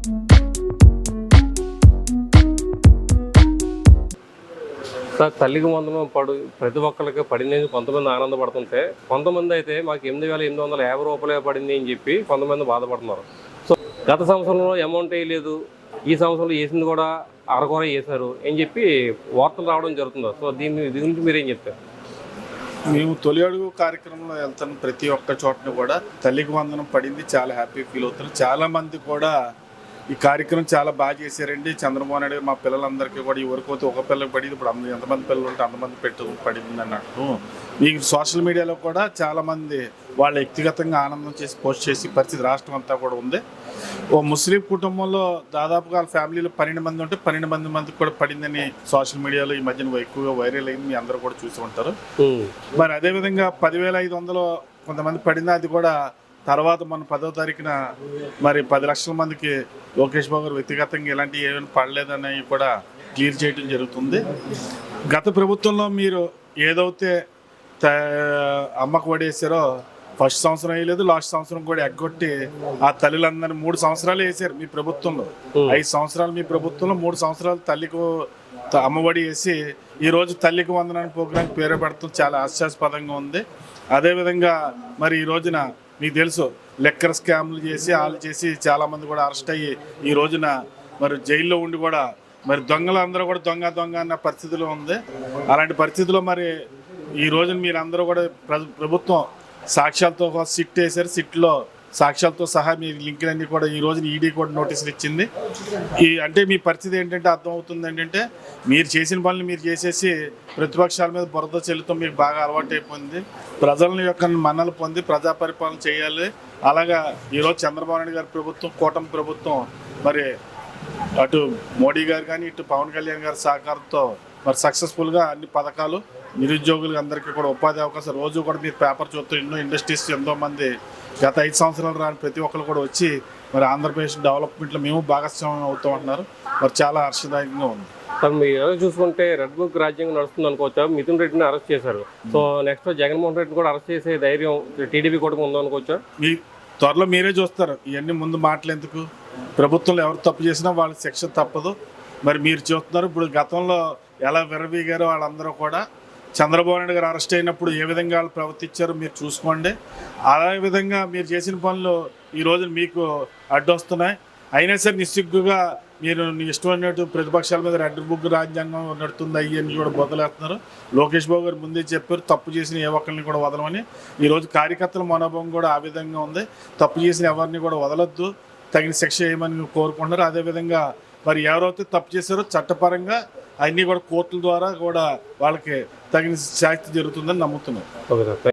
Sir తల్లికి వందనం పడు ప్రతి ఒక్కరికి పడింది కొంతమంది ఆనందపడుతుంటే కొంతమంది అయితే మాకు ఎనిమిది వేల ఎనిమిది వందల యాభై రూపాయలే పడింది అని చెప్పి కొంతమంది బాధపడుతున్నారు. సో గత సంవత్సరంలో అమౌంట్ వేయలేదు ఈ సంవత్సరంలో వేసింది కూడా అరకొర వేశారు అని చెప్పి వార్తలు రావడం జరుగుతుంది? సో దీన్ని దీని గురించి మీరేం చెప్తారు? మేము తొలి అడుగు కార్యక్రమంలో వెళ్తాను ప్రతి ఒక్క చోటను కూడా తల్లికి వందనం పడింది. చాలా హ్యాపీ ఫీల్ అవుతారు చాలామంది కూడా ఈ కార్యక్రమం చాలా బాగా చేశారండి. చంద్రమోహన్ నాయుడు మా పిల్లలందరికీ కూడా ఈ వరకు ఒక పిల్లకి పడింది. ఇప్పుడు అంద ఎంతమంది పిల్లలు ఉంటే అంతమంది పెట్టు పడింది అన్నట్టు. మీకు సోషల్ మీడియాలో కూడా చాలా మంది వాళ్ళ వ్యక్తిగతంగా ఆనందం చేసి పోస్ట్ చేసి పరిస్థితి రాష్ట్రం అంతా కూడా ఉంది. ఓ ముస్లిం కుటుంబంలో దాదాపుగా వాళ్ళ ఫ్యామిలీలో పన్నెండు మంది ఉంటే పన్నెండు మంది మందికి కూడా పడిందని సోషల్ మీడియాలో ఈ మధ్యన ఎక్కువగా వైరల్ అయింది. మీ అందరూ కూడా చూసి ఉంటారు. మరి అదేవిధంగా పదివేల ఐదు వందలు కొంతమంది పడింది? అది కూడా తర్వాత మన పదో తారీఖున మరి పది లక్షల మందికి లోకేష్ బాబు గారు వ్యక్తిగతంగా ఇలాంటివి ఏమైనా పడలేదని కూడా క్లియర్ చేయడం జరుగుతుంది. గత ప్రభుత్వంలో మీరు ఏదైతే అమ్మకు పడేసారో ఫస్ట్ సంవత్సరం వేయలేదు లాస్ట్ సంవత్సరం కూడా ఎగ్గొట్టి ఆ తల్లులందరినీ మూడు సంవత్సరాలు వేసారు మీ ప్రభుత్వంలో. ఐదు సంవత్సరాలు మీ ప్రభుత్వంలో మూడు సంవత్సరాలు తల్లికి అమ్మఒడి వేసి ఈరోజు తల్లికి వందనాన్ని ప్రోగ్రాం పేరు పెడతాం చాలా హాస్యాస్పదంగా ఉంది. అదేవిధంగా మరి ఈ రోజున మీకు తెలుసు లెక్కర్ స్కామ్లు చేసి వాళ్ళు చేసి చాలామంది కూడా అరెస్ట్ అయ్యి ఈ రోజున మరి జైల్లో ఉండి కూడా మరి దొంగలు అందరూ కూడా దొంగ దొంగ అన్న పరిస్థితిలో ఉంది. అలాంటి పరిస్థితిలో మరి ఈ రోజున మీరు అందరూ కూడా ప్ర- ప్రభుత్వం సాక్ష్యాలతో సిట్ వేశారు. సిట్లో సాక్ష్యాలతో సహా మీ లింకులన్నీ కూడా ఈ రోజున ఈడీ కూడా నోటీసులు ఇచ్చింది. ఈ అంటే మీ పరిస్థితి ఏంటంటే అర్థమవుతుంది ఏంటంటే మీరు చేసిన పనులు మీరు చేసేసి ప్రతిపక్షాల మీద బురద చెల్లుతో మీకు బాగా అలవాటు అయిపోయింది. ప్రజల యొక్క మన్నలు పొంది ప్రజా పరిపాలన చేయాలి. అలాగా ఈరోజు చంద్రబాబు నాయుడు గారి ప్రభుత్వం కూటమి ప్రభుత్వం మరి అటు మోడీ గారు కానీ ఇటు పవన్ కళ్యాణ్ గారి సహకారంతో మరి సక్సెస్ఫుల్గా అన్ని పథకాలు నిరుద్యోగులకు అందరికీ కూడా ఉపాధి అవకాశం. రోజు కూడా మీరు పేపర్ చూస్తూ ఎన్నో ఇండస్ట్రీస్ ఎంతో మంది గత ఐదు సంవత్సరాలు రాని ప్రతి ఒక్కరు కూడా వచ్చి మరి ఆంధ్రప్రదేశ్ డెవలప్మెంట్లో మేము భాగస్వామ్యం అవుతాం అంటున్నారు. మరి చాలా హర్షదాయకంగా ఉంది. సార్ మీరు ఎలా చూసుకుంటే రెడ్ బుక్ రాజ్యాంగం నడుస్తుంది అనుకోవచ్చా? మిథున్ రెడ్డిని అరెస్ట్ చేశారు. సో నెక్స్ట్ జగన్మోహన్ రెడ్డిని కూడా అరెస్ట్ చేసే ధైర్యం టీడీపీ కూడా ఉందో అనుకోవచ్చా? మీ త్వరలో మీరే చూస్తారు. ఇవన్నీ ముందు మాటలు ఎందుకు? ప్రభుత్వంలో ఎవరు తప్పు చేసినా వాళ్ళ శిక్ష తప్పదు. మరి మీరు చూస్తున్నారు. ఇప్పుడు గతంలో ఎలా విరవీగారో వాళ్ళందరూ కూడా చంద్రబాబు నాయుడు గారు అరెస్ట్ అయినప్పుడు ఏ విధంగా వాళ్ళు ప్రవర్తించారో మీరు చూసుకోండి. అదే విధంగా మీరు చేసిన పనులు ఈ రోజు మీకు అడ్డొస్తున్నాయి. అయినా సరే నిస్సిగ్గుగా మీరు నీ ఇష్టమైనట్టు ప్రతిపక్షాల మీద రెడ్ బుక్ రాజ్యాంగం నడుతుంది అయ్యి అని కూడా బదులేస్తున్నారు లోకేష్ బాబు గారు ముందే చెప్పారు తప్పు చేసిన ఏ ఒక్కరిని కూడా వదలమని. ఈరోజు కార్యకర్తల మనోభావం కూడా ఆ విధంగా ఉంది. తప్పు చేసిన ఎవరిని కూడా వదలొద్దు. తగిన శిక్ష వేయమని కోరుకుంటున్నారు. అదేవిధంగా మరి ఎవరైతే తప్పు చేశారో చట్టపరంగా అన్నీ కూడా కోర్టుల ద్వారా కూడా వాళ్ళకి తగిన శాస్తి జరుగుతుందని నమ్ముతున్నారు ఓకే